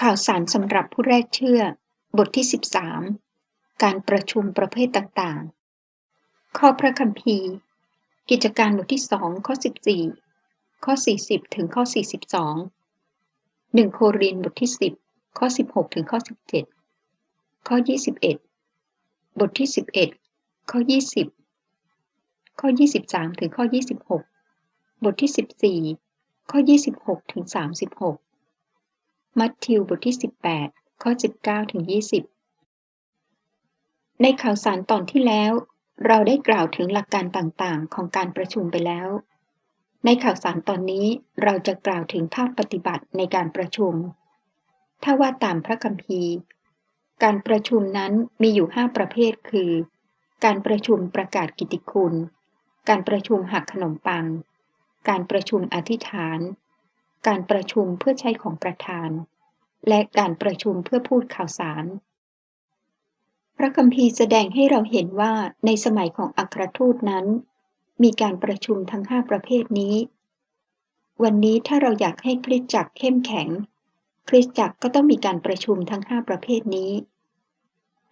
ข่าวสารสำหรับผู้แรกเชื่อ บทที่ 13 การประชุมประเภทต่างๆ ข้อพระคัมภีร์ กิจการบทที่2ข้อ 14 ข้อ 40 ถึงข้อ 42 1 โครินบทที่ 10 ข้อ 16 ถึงข้อ 17 ข้อ 21 บทที่ 11 ข้อ 20 ข้อ 23 ถึงข้อ 26 บทที่ 14 ข้อ 26 ถึง 36 มัทธิวบทที่ 18 ข้อ 19ถึง20 ในข่าวสารตอนที่แล้ว เราได้กล่าวถึงหลักการต่างๆ ของการประชุมไปแล้ว ในข่าวสารตอนนี้เราจะกล่าวถึงภาคปฏิบัติในการประชุม ถ้าว่าตามพระคัมภีร์ การประชุมนั้นมีอยู่ 5 ประเภทคือ การประชุมประกาศกิติคุณ การประชุมหักขนมปัง การประชุมอธิษฐาน การประชุมเพื่อใช้ของประธาน และการประชุมเพื่อพูดข่าวสาร พระคัมภีร์แสดงให้เราเห็นว่าในสมัยของอัครทูตนั้น มีการประชุมทั้งห้าประเภทนี้ วันนี้ถ้าเราอยากให้คริสตจักรเข้มแข็ง คริสตจักรก็ต้องมีการประชุมทั้งห้าประเภทนี้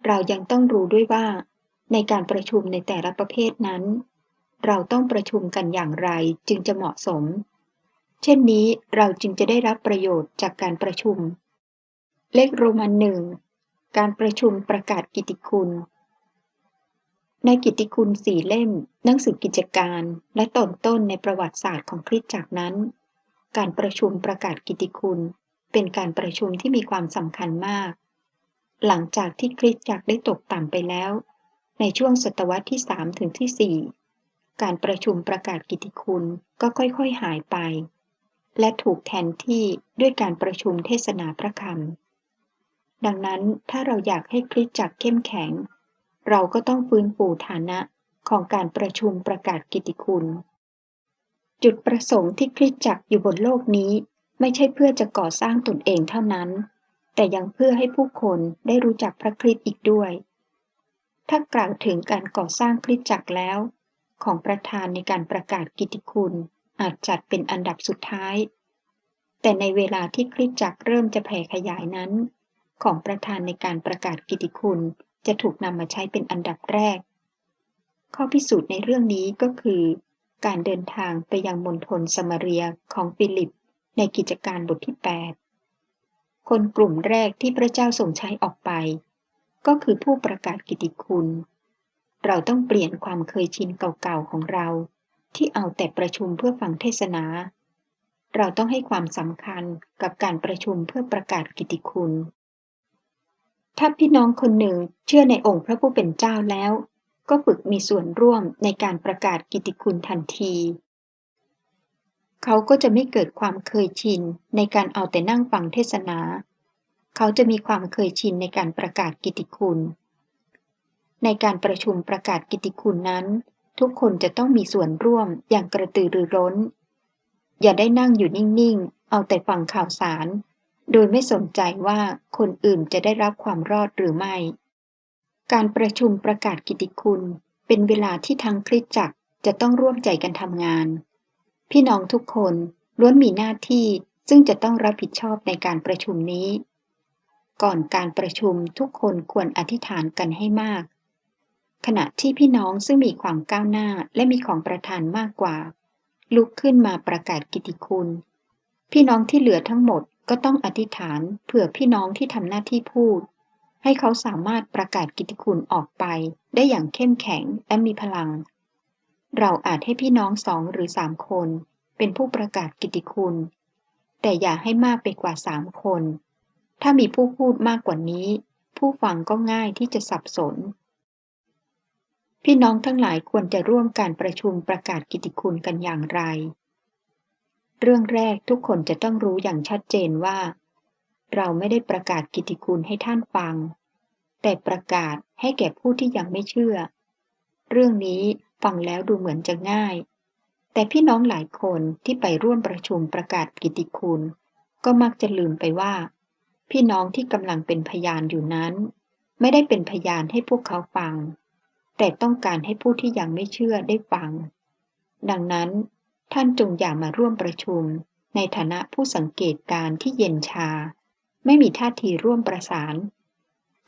เรายังต้องรู้ด้วยว่า ในการประชุมในแต่ละประเภทนั้น เราต้องประชุมกันอย่างไรจึงจะเหมาะสม เช่นนี้เราจึงจะได้รับประโยชน์จากการประชุม เลขโรมันหนึ่งการประชุมประกาศกิติคุณ ในกิติคุณสี่เล่ม หนังสือกิจการ และต้นต้นในประวัติศาสตร์ของคริสตจักรนั้น การประชุมประกาศกิติคุณ เป็นการประชุมที่มีความสำคัญมาก หลังจากที่คริสตจักรได้ตกต่ำไปแล้ว ในช่วงศตวรรษที่สามถึงที่สี่การประชุมประกาศกิติคุณก็ค่อยๆหายไป และถูกแทนที่ด้วยการประชุมเทศนาพระคำ ดังนั้นถ้าเราอยากให้คริสตจักรเข้มแข็ง เราก็ต้องฟื้นฟูฐานะของการประชุมประกาศกิติคุณ จุดประสงค์ที่คริสตจักรอยู่บนโลกนี้ไม่ใช่เพื่อจะก่อสร้างตนเองเท่านั้น แต่ยังเพื่อให้ผู้คนได้รู้จักพระคริสต์อีกด้วย ถ้ากล่าวถึงการก่อสร้างคริสตจักรแล้ว ของประธานในการประกาศกิติคุณ อาจจัดเป็นอันดับสุดท้าย แต่ในเวลาที่คริสตจักรเริ่มจะแผ่ขยายนั้น ของประธานในการประกาศกิติคุณจะถูกนำมาใช้เป็นอันดับแรก ข้อพิสูจน์ในเรื่องนี้ก็คือ การเดินทางไปยังมณฑลสมาเรียของฟิลิป ในกิจการบทที่ 8 คนกลุ่มแรกที่พระเจ้าส่งใช้ออกไป ก็คือผู้ประกาศกิติคุณ เราต้องเปลี่ยนความเคยชินเก่าๆของเรา ที่เอาแต่ประชุมเพื่อฟังเทศนา เราต้องให้ความสำคัญกับการประชุมเพื่อประกาศกิติคุณ ถ้าพี่น้องคนหนึ่งเชื่อในองค์พระผู้เป็นเจ้าแล้ว ก็ฝึกมีส่วนร่วมในการประกาศกิติคุณทันที เขาก็จะไม่เกิดความเคยชินในการเอาแต่นั่งฟังเทศนา เขาจะมีความเคยชินในการประกาศกิติคุณ ในการประชุมประกาศกิติคุณนั้น ทุกคนจะต้องมีส่วนร่วมอย่างกระตือรือร้น อย่าได้นั่งอยู่นิ่งๆ เอาแต่ฟังข่าวสาร โดยไม่สนใจว่าคนอื่นจะได้รับความรอดหรือไม่ การประชุมประกาศกิติคุณ เป็นเวลาที่ทั้งคริสจักรจะต้องร่วมใจกันทำงาน พี่น้องทุกคนล้วนมีหน้าที่ซึ่งจะต้องรับผิดชอบในการประชุมนี้ ก่อนการประชุมทุกคนควรอธิษฐานกันให้มาก ขณะที่พี่น้องซึ่งมีความก้าวหน้าและมีของประทานมากกว่า ลุกขึ้นมาประกาศกิติคุณ พี่น้องที่เหลือทั้งหมดก็ต้องอธิษฐานเผื่อพี่น้องที่ทำหน้าที่พูด ให้เขาสามารถประกาศกิติคุณออกไป ได้อย่างเข้มแข็งและมีพลัง เราอาจให้พี่น้องสองหรือสามคน เป็นผู้ประกาศกิติคุณ แต่อย่าให้มากไปกว่าสามคน ถ้ามีผู้พูดมากกว่านี้ ผู้ฟังก็ง่ายที่จะสับสน พี่น้องทั้งหลายควรจะร่วมการประชุมประกาศกิติคุณกันอย่างไร เรื่องแรกทุกคนจะต้องรู้อย่างชัดเจนว่า เราไม่ได้ประกาศกิติคุณให้ท่านฟัง แต่ประกาศให้แก่ผู้ที่ยังไม่เชื่อ เรื่องนี้ฟังแล้วดูเหมือนจะง่าย แต่พี่น้องหลายคนที่ไปร่วมประชุมประกาศกิติคุณ ก็มักจะลืมไปว่า พี่น้องที่กำลังเป็นพยานอยู่นั้น ไม่ได้เป็นพยานให้พวกเขาฟัง แต่ต้องการให้ผู้ที่ยังไม่เชื่อได้ฟัง ดังนั้น ท่านจงอย่ามาร่วมประชุม ในฐานะผู้สังเกตการที่เย็นชา ไม่มีท่าทีร่วมประสาน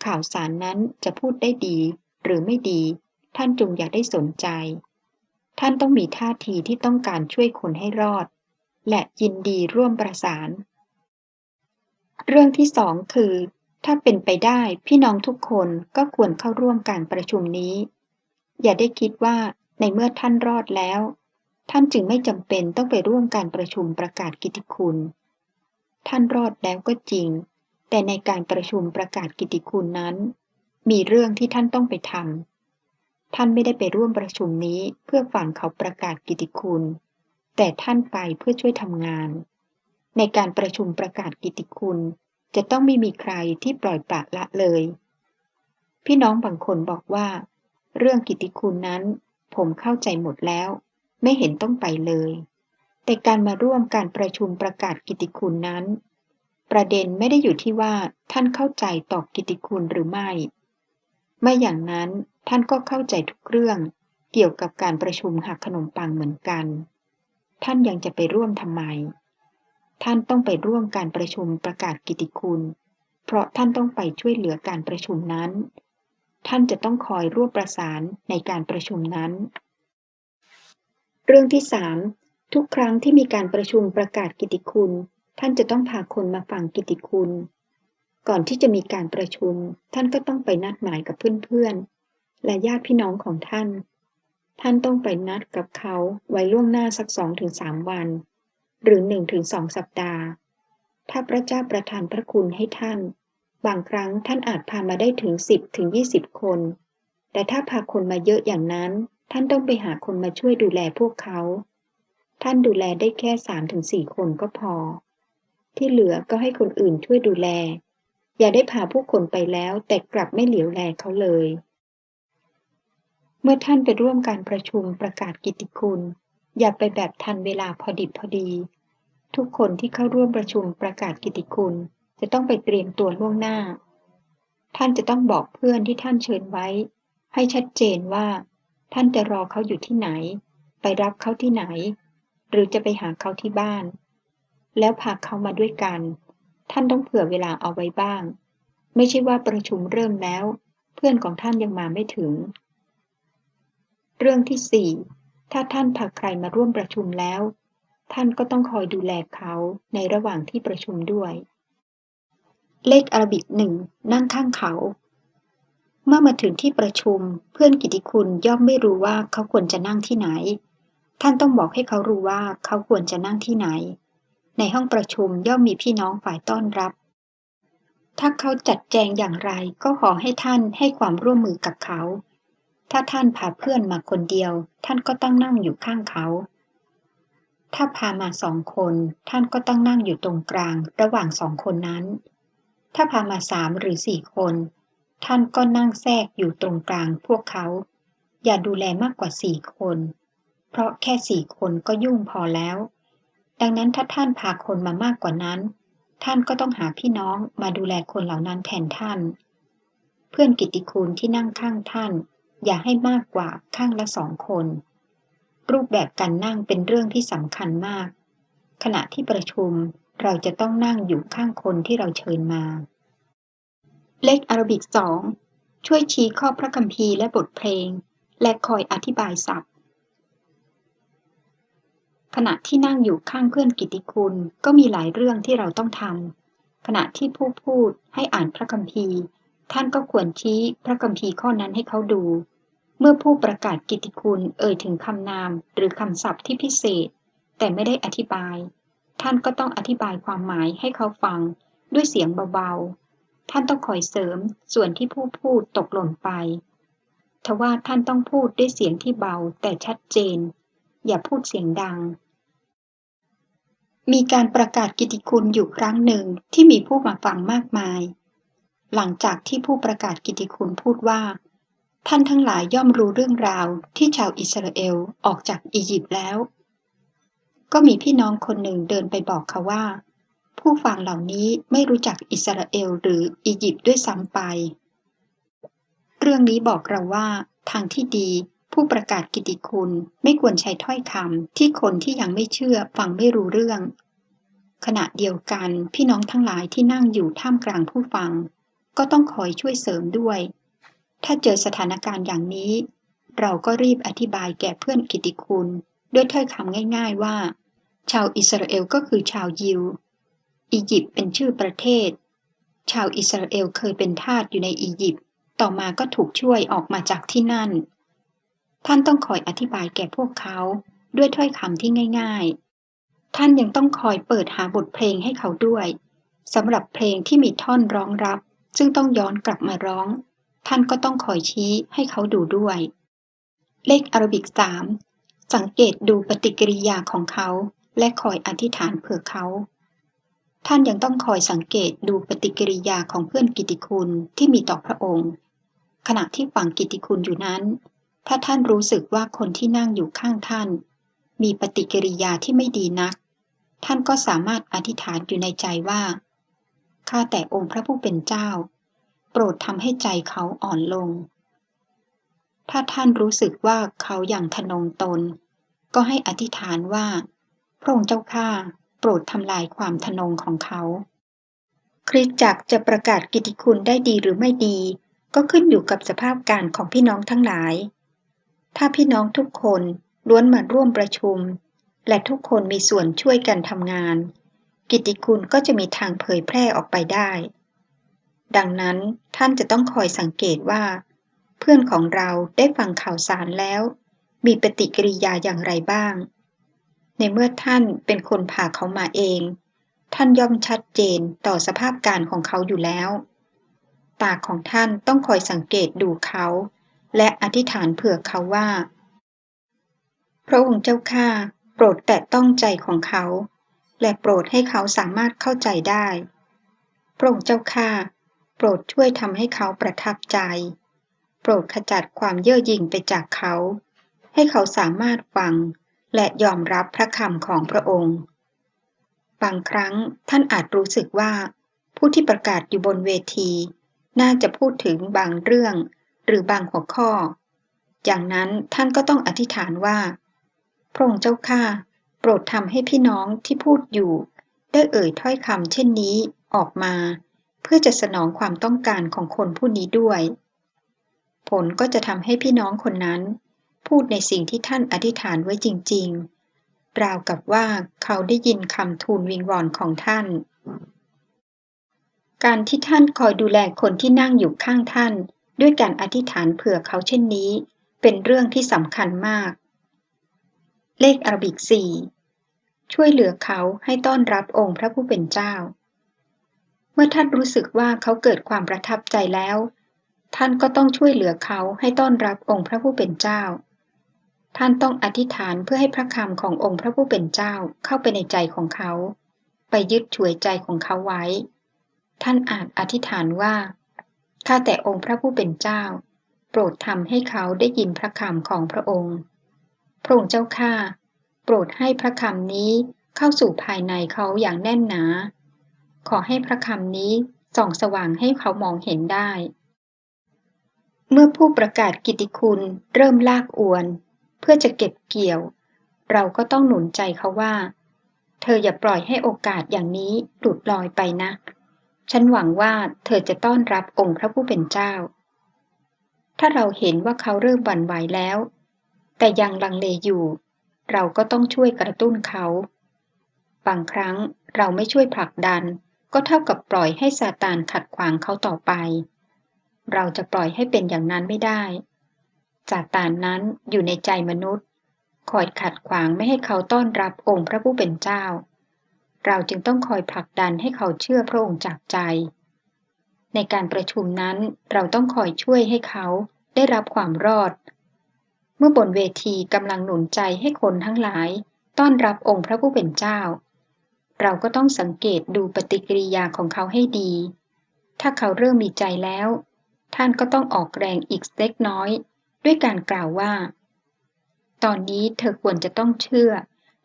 ข่าวสารนั้นจะพูดได้ดี หรือไม่ดี ท่านจงอย่าได้สนใจ ท่านต้องมีท่าทีที่ต้องการช่วยคนให้รอด และยินดีร่วมประสาน เรื่องที่สองคือถ้าเป็นไปได้พี่น้องทุกคนก็ควรเข้าร่วมการประชุมนี้ อย่าได้คิดว่าในเมื่อท่านรอดแล้ว ท่านจึงไม่จำเป็นต้องไปร่วมการประชุมประกาศกิตติคุณ ท่านรอดแล้วก็จริง แต่ในการประชุมประกาศกิตติคุณนั้น มีเรื่องที่ท่านต้องไปทำท่านไม่ได้ไปร่วมประชุมนี้เพื่อฟังเขาประกาศกิตติคุณ แต่ท่านไปเพื่อช่วยทำงาน ในการประชุมประกาศกิตติคุณ จะต้องไม่มีใครที่ปล่อยปละละเลย พี่น้องบางคนบอกว่า เรื่องกิตติคุณนั้น ผมเข้าใจหมดแล้ว ไม่เห็นต้องไปเลย แต่การมาร่วมการประชุมประกาศกิติคุณนั้น ประเด็นไม่ได้อยู่ที่ว่าท่านเข้าใจต่อกิติคุณหรือไม่ ไม่อย่างนั้นท่านก็เข้าใจทุกเรื่อง เกี่ยวกับการประชุมหักขนมปังเหมือนกัน ท่านยังจะไปร่วมทำไม ท่านต้องไปร่วมการประชุมประกาศกิติคุณ เพราะท่านต้องไปช่วยเหลือการประชุมนั้น ท่านจะต้องคอยร่วมประสานในการประชุมนั้น เรื่องที่สามทุกครั้งที่มีการประชุมประกาศกิติคุณ ท่านจะต้องพาคนมาฟังกิติคุณ ก่อนที่จะมีการประชุม ท่านก็ต้องไปนัดหมายกับเพื่อนๆ และญาติพี่น้องของท่าน ท่านต้องไปนัดกับเขาไว้ล่วงหน้าสักสองถึงสามวัน หรือหนึ่งถึงสองสัปดาห์ ถ้าพระเจ้าประทานพระคุณให้ท่าน บางครั้งท่านอาจพามาได้ถึง 10ถึง20 คน แต่ถ้าพาคนมาเยอะอย่างนั้น ท่านต้องไปหาคนมาช่วยดูแลพวกเขา ท่านดูแลได้แค่3ถึง4คนก็พอ ที่เหลือก็ให้คนอื่นช่วยดูแล อย่าได้พาผู้คนไปแล้วแต่กลับไม่เหลียวแลเขาเลย เมื่อท่านไปร่วมการประชุมประกาศกิติคุณ อย่าไปแบบทันเวลาพอดิบพอดี ทุกคนที่เข้าร่วมประชุมประกาศกิติคุณ จะต้องไปเตรียมตัวล่วงหน้า ท่านจะต้องบอกเพื่อนที่ท่านเชิญไว้ ให้ชัดเจนว่า ท่านจะรอเขาอยู่ที่ไหน ไปรับเขาที่ไหน หรือจะไปหาเขาที่บ้าน แล้วพาเขามาด้วยกัน ท่านต้องเผื่อเวลาเอาไว้บ้าง ไม่ใช่ว่าประชุมเริ่มแล้ว เพื่อนของท่านยังมาไม่ถึง เรื่องที่สี่ถ้าท่านพาใครมาร่วมประชุมแล้ว ท่านก็ต้องคอยดูแลเขาในระหว่างที่ประชุมด้วย เลขอาราบิกหนึ่งนั่งข้างเขา เมื่อมาถึงที่ประชุมเพื่อนกิติคุณย่อมไม่รู้ว่าเขาควรจะนั่งที่ไหน ท่านต้องบอกให้เขารู้ว่าเขาควรจะนั่งที่ไหน ในห้องประชุมย่อมมีพี่น้องฝ่ายต้อนรับ ถ้าเขาจัดแจงอย่างไรก็ขอให้ท่านให้ความร่วมมือกับเขา ถ้าท่านพาเพื่อนมาคนเดียว ท่านก็ต้องนั่งอยู่ข้างเขา ถ้าพามาสองคน ท่านก็ต้องนั่งอยู่ตรงกลาง ระหว่างสองคนนั้น ถ้าพามาสามหรือสี่คน ท่านก็นั่งแทรกอยู่ตรงกลางพวกเขา อย่าดูแลมากกว่าสี่คน เพราะแค่สี่คนก็ยุ่งพอแล้ว ดังนั้นถ้าท่านพาคนมามากกว่านั้น ท่านก็ต้องหาพี่น้องมาดูแลคนเหล่านั้นแทนท่าน เพื่อนกิติคุณที่นั่งข้างท่าน อย่าให้มากกว่าข้างละสองคน รูปแบบการนั่งเป็นเรื่องที่สำคัญมาก ขณะที่ประชุม เราจะต้องนั่งอยู่ข้างคนที่เราเชิญมา เลขอารบิกสองช่วยชี้ข้อพระคัมภีร์และบทเพลง และคอยอธิบายศัพท์ ขณะที่นั่งอยู่ข้างเพื่อนกิติคุณก็มีหลายเรื่องที่เราต้องทำขณะที่ผู้พูดให้อ่านพระคัมภีร์ ท่านก็ควรชี้พระคัมภีร์ข้อนั้นให้เขาดู เมื่อผู้ประกาศกิติคุณเอ่ยถึงคำนามหรือคำศัพท์ที่พิเศษ แต่ไม่ได้อธิบาย ท่านก็ต้องอธิบายความหมายให้เขาฟังด้วยเสียงเบาๆ ท่านต้องคอยเสริมส่วนที่ผู้พูดตกหล่นไป ทว่าท่านต้องพูดด้วยเสียงที่เบาแต่ชัดเจน อย่าพูดเสียงดัง มีการประกาศกิติคุณอยู่ครั้งหนึ่งที่มีผู้มาฟังมากมาย หลังจากที่ผู้ประกาศกิติคุณพูดว่า ท่านทั้งหลายย่อมรู้เรื่องราวที่ชาวอิสราเอลออกจากอียิปต์แล้ว ก็มีพี่น้องคนหนึ่งเดินไปบอกเขาว่า ผู้ฟังเหล่านี้ไม่รู้จักอิสราเอลหรืออียิปต์ด้วยซ้ำไป เรื่องนี้บอกเราว่า ทางที่ดีผู้ประกาศกิติคุณไม่ควรใช้ถ้อยคำที่คนที่ยังไม่เชื่อฟังไม่รู้เรื่อง ขณะเดียวกันพี่น้องทั้งหลายที่นั่งอยู่ท่ามกลางผู้ฟัง ก็ต้องคอยช่วยเสริมด้วย ถ้าเจอสถานการณ์อย่างนี้ เราก็รีบอธิบายแก่เพื่อนกิติคุณ ด้วยถ้อยคำง่าย ๆว่า ชาวอิสราเอลก็คือชาวยิว อียิปต์เป็นชื่อประเทศ ชาวอิสราเอลเคยเป็นทาสอยู่ในอียิปต์ ต่อมาก็ถูกช่วยออกมาจากที่นั่น ท่านต้องคอยอธิบายแก่พวกเขาด้วยถ้อยคำที่ง่าย ๆ ท่านยังต้องคอยเปิดหาบทเพลงให้เขาด้วยสำหรับเพลงที่มีท่อนร้องรับ ซึ่งต้องย้อนกลับมาร้อง ท่านก็ต้องคอยชี้ให้เขาดูด้วย เลขอารบิกสามสังเกตดูปฏิกิริยาของเขา และคอยอธิษฐานเผื่อเขา ท่านยังต้องคอยสังเกตดูปฏิกิริยาของเพื่อนกิติคุณที่มีต่อพระองค์ ขณะที่ฟังกิติคุณอยู่นั้น ถ้าท่านรู้สึกว่าคนที่นั่งอยู่ข้างท่าน มีปฏิกิริยาที่ไม่ดีนัก ท่านก็สามารถอธิษฐานอยู่ในใจว่าข้าแต่องค์พระผู้เป็นเจ้า โปรดทำให้ใจเขาอ่อนลง ถ้าท่านรู้สึกว่าเขาอย่างทนงตน ก็ให้อธิษฐานว่า พระองค์เจ้าข้าโปรดทำลายความทนงของเขา คริสจักรจะประกาศกิติคุณได้ดีหรือไม่ดี ก็ขึ้นอยู่กับสภาพการของพี่น้องทั้งหลาย ถ้าพี่น้องทุกคนล้วนมาร่วมประชุม และทุกคนมีส่วนช่วยกันทำงาน กิติคุณก็จะมีทางเผยแพร่ออกไปได้ ดังนั้นท่านจะต้องคอยสังเกตว่า เพื่อนของเราได้ฟังข่าวสารแล้ว มีปฏิกิริยาอย่างไรบ้าง ในเมื่อท่านเป็นคนพาเขามาเอง ท่านย่อมชัดเจนต่อสภาพการของเขาอยู่แล้วตาของท่านต้องคอยสังเกตดูเขา และอธิษฐานเผื่อเขาว่า พระองค์เจ้าข้าโปรดแตะต้องใจของเขา และโปรดให้เขาสามารถเข้าใจได้ พระองค์เจ้าข้าโปรดช่วยทำให้เขาประทับใจ โปรดขจัดความเย่อหยิ่งไปจากเขา ให้เขาสามารถฟัง และยอมรับพระคำของพระองค์ บางครั้งท่านอาจรู้สึกว่า ผู้ที่ประกาศอยู่บนเวที น่าจะพูดถึงบางเรื่อง หรือบางหัวข้อ อย่างนั้นท่านก็ต้องอธิษฐานว่า พระองค์เจ้าข้าโปรดทำให้พี่น้องที่พูดอยู่ ได้เอ่ยถ้อยคำเช่นนี้ออกมา เพื่อจะสนองความต้องการของคนผู้นี้ด้วย ผลก็จะทำให้พี่น้องคนนั้น พูดในสิ่งที่ท่านอธิษฐานไว้จริง ๆ ราวกับว่าเขาได้ยินคำทูลวิงวอนของท่าน การที่ท่านคอยดูแลคนที่นั่งอยู่ข้างท่าน ด้วยการอธิษฐานเผื่อเขาเช่นนี้ เป็นเรื่องที่สำคัญมาก เลขอารบิกสี่ช่วยเหลือเขาให้ต้อนรับองค์พระผู้เป็นเจ้า เมื่อท่านรู้สึกว่าเขาเกิดความประทับใจแล้ว ท่านก็ต้องช่วยเหลือเขาให้ต้อนรับองค์พระผู้เป็นเจ้า ท่านต้องอธิษฐานเพื่อให้พระคำขององค์พระผู้เป็นเจ้าเข้าไปในใจของเขา ไปยึดช่วยใจของเขาไว้ ท่านอาจอธิษฐานว่าข้าแต่องค์พระผู้เป็นเจ้า โปรดทำให้เขาได้ยินพระคำของพระองค์ พระองค์เจ้าข้าโปรดให้พระคำนี้เข้าสู่ภายในเขาอย่างแน่นหนา ขอให้พระคำนี้ส่องสว่างให้เขามองเห็นได้ เมื่อผู้ประกาศกิติคุณเริ่มลากอวน เพื่อจะเก็บเกี่ยว เราก็ต้องหนุนใจเขาว่า เธออย่าปล่อยให้โอกาสอย่างนี้หลุดลอยไปนะ ฉันหวังว่าเธอจะต้อนรับองค์พระผู้เป็นเจ้า ถ้าเราเห็นว่าเขาเริ่มบันไหวแล้ว แต่ยังลังเลอยู่ เราก็ต้องช่วยกระตุ้นเขา บางครั้งเราไม่ช่วยผลักดัน ก็เท่ากับปล่อยให้ซาตานขัดขวางเขาต่อไป เราจะปล่อยให้เป็นอย่างนั้นไม่ได้ ซาตานนั้นอยู่ในใจมนุษย์ คอยขัดขวางไม่ให้เขาต้อนรับองค์พระผู้เป็นเจ้า เราจึงต้องคอยผลักดันให้เขาเชื่อพระองค์จากใจ ในการประชุมนั้นเราต้องคอยช่วยให้เขาได้รับความรอด เมื่อบนเวทีกำลังหนุนใจให้คนทั้งหลายต้อนรับองค์พระผู้เป็นเจ้า เราก็ต้องสังเกตดูปฏิกิริยาของเขาให้ดี ถ้าเขาเริ่มมีใจแล้ว ท่านก็ต้องออกแรงอีกเล็กน้อย ด้วยการกล่าวว่า ตอนนี้เธอควรจะต้องเชื่อ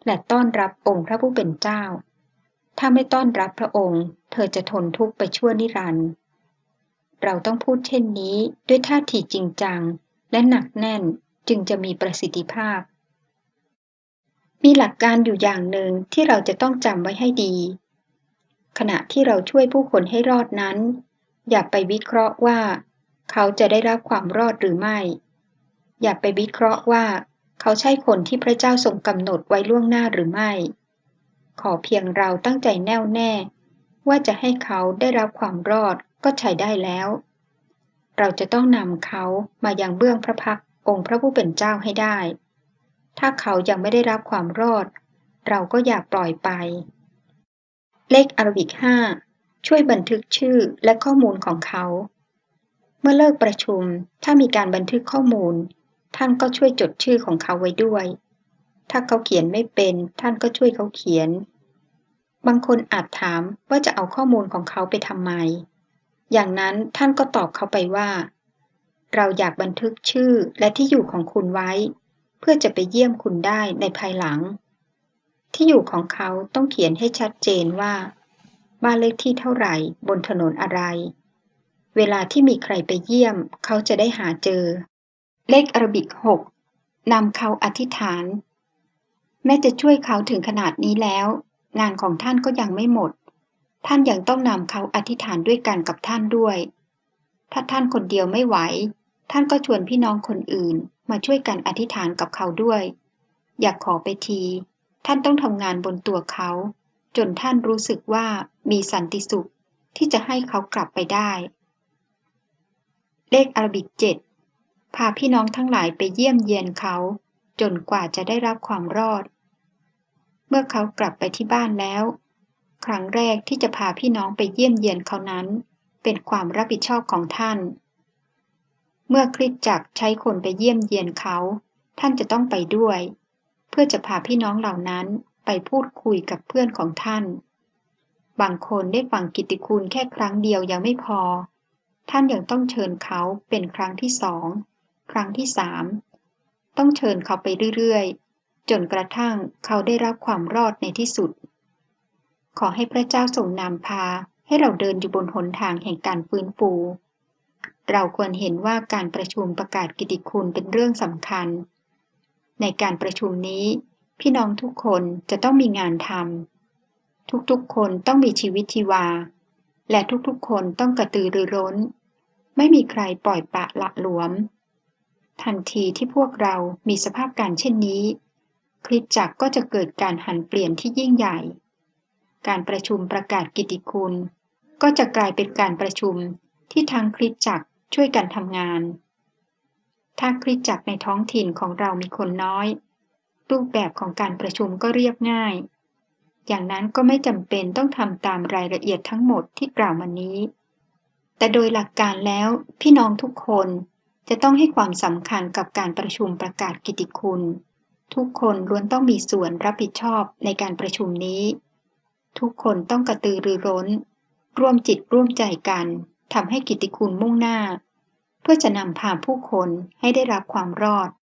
และต้อนรับองค์พระผู้เป็นเจ้า ถ้าไม่ต้อนรับพระองค์ เธอจะทนทุกข์ไปชั่วนิรันดร์เราต้องพูดเช่นนี้ด้วยท่าทีจริงจัง และหนักแน่นจึงจะมีประสิทธิภาพ มีหลักการอยู่อย่างหนึ่งที่เราจะต้องจำไว้ให้ดี ขณะที่เราช่วยผู้คนให้รอดนั้น อย่าไปวิเคราะห์ว่า เขาจะได้รับความรอดหรือไม่ อย่าไปวิเคราะห์ว่า เขาใช่คนที่พระเจ้าทรงกำหนดไว้ล่วงหน้าหรือไม่ ขอเพียงเราตั้งใจแน่วแน่ ว่าจะให้เขาได้รับความรอดก็ใช้ได้แล้ว เราจะต้องนำเขามายังเบื้องพระพักองค์พระผู้เป็นเจ้าให้ได้ ถ้าเขายังไม่ได้รับความรอด เราก็อย่าปล่อยไป เลขอารบิกห้าช่วยบันทึกชื่อและข้อมูลของเขา เมื่อเลิกประชุมถ้ามีการบันทึกข้อมูล ท่านก็ช่วยจดชื่อของเขาไว้ด้วย ถ้าเขาเขียนไม่เป็น ท่านก็ช่วยเขาเขียน บางคนอาจถามว่าจะเอาข้อมูลของเขาไปทำไม อย่างนั้นท่านก็ตอบเขาไปว่า เราอยากบันทึกชื่อและที่อยู่ของคุณไว้ เพื่อจะไปเยี่ยมคุณได้ในภายหลัง ที่อยู่ของเขาต้องเขียนให้ชัดเจนว่า บ้านเลขที่เท่าไหร่บนถนนอะไร เวลาที่มีใครไปเยี่ยม เขาจะได้หาเจอ เลขอารบิกหกนำเขาอธิษฐาน แม้จะช่วยเขาถึงขนาดนี้แล้ว งานของท่านก็ยังไม่หมด ท่านยังต้องนำเขาอธิษฐานด้วยกันกับท่านด้วย ถ้าท่านคนเดียวไม่ไหว ท่านก็ชวนพี่น้องคนอื่น มาช่วยกันอธิษฐานกับเขาด้วย อยากขอไปที ท่านต้องทำงานบนตัวเขา จนท่านรู้สึกว่ามีสันติสุขที่จะให้เขากลับไปได้ เลขอารบิกเจ็ด พาพี่น้องทั้งหลายไปเยี่ยมเยียนเขา จนกว่าจะได้รับความรอด เมื่อเขากลับไปที่บ้านแล้ว ครั้งแรกที่จะพาพี่น้องไปเยี่ยมเยียนเขานั้น เป็นความรับผิดชอบของท่าน เมื่อคริสจักรใช้คนไปเยี่ยมเยียนเขา ท่านจะต้องไปด้วย เพื่อจะพาพี่น้องเหล่านั้นไปพูดคุยกับเพื่อนของท่าน บางคนได้ฟังกิตติคุณแค่ครั้งเดียวยังไม่พอ ท่านยังต้องเชิญเขาเป็นครั้งที่สอง ครั้งที่สามต้องเชิญเขาไปเรื่อยๆ จนกระทั่งเขาได้รับความรอดในที่สุด ขอให้พระเจ้าทรงนำพาให้เราเดินอยู่บนหนทางแห่งการฟื้นฟู เราควรเห็นว่าการประชุมประกาศกิตติคุณเป็นเรื่องสำคัญ ในการประชุมนี้ พี่น้องทุกคนจะต้องมีงานทำทุกๆคนต้องมีชีวิตชีวา และทุกๆคนต้องกระตือรือร้น ไม่มีใครปล่อยปะละหลวม ทันทีที่พวกเรามีสภาพการเช่นนี้ คริสตจักรก็จะเกิดการหันเปลี่ยนที่ยิ่งใหญ่ การประชุมประกาศกิตติคุณ ก็จะกลายเป็นการประชุมที่ทางคริสตจักรช่วยกันทำงาน ถ้าคริสตจักรในท้องถิ่นของเรามีคนน้อย รูปแบบของการประชุมก็เรียบง่าย อย่างนั้นก็ไม่จำเป็นต้องทำตามรายละเอียดทั้งหมดที่กล่าวมานี้ แต่โดยหลักการแล้วพี่น้องทุกคน จะต้องให้ความสำคัญกับการประชุมประกาศกิตติคุณ ทุกคนล้วนต้องมีส่วนรับผิดชอบในการประชุมนี้ ทุกคนต้องกระตือรือร้น ร่วมจิตร่วมใจกันทำให้กิตติคุณมุ่งหน้า เพื่อจะนำพาผู้คนให้ได้รับความรอด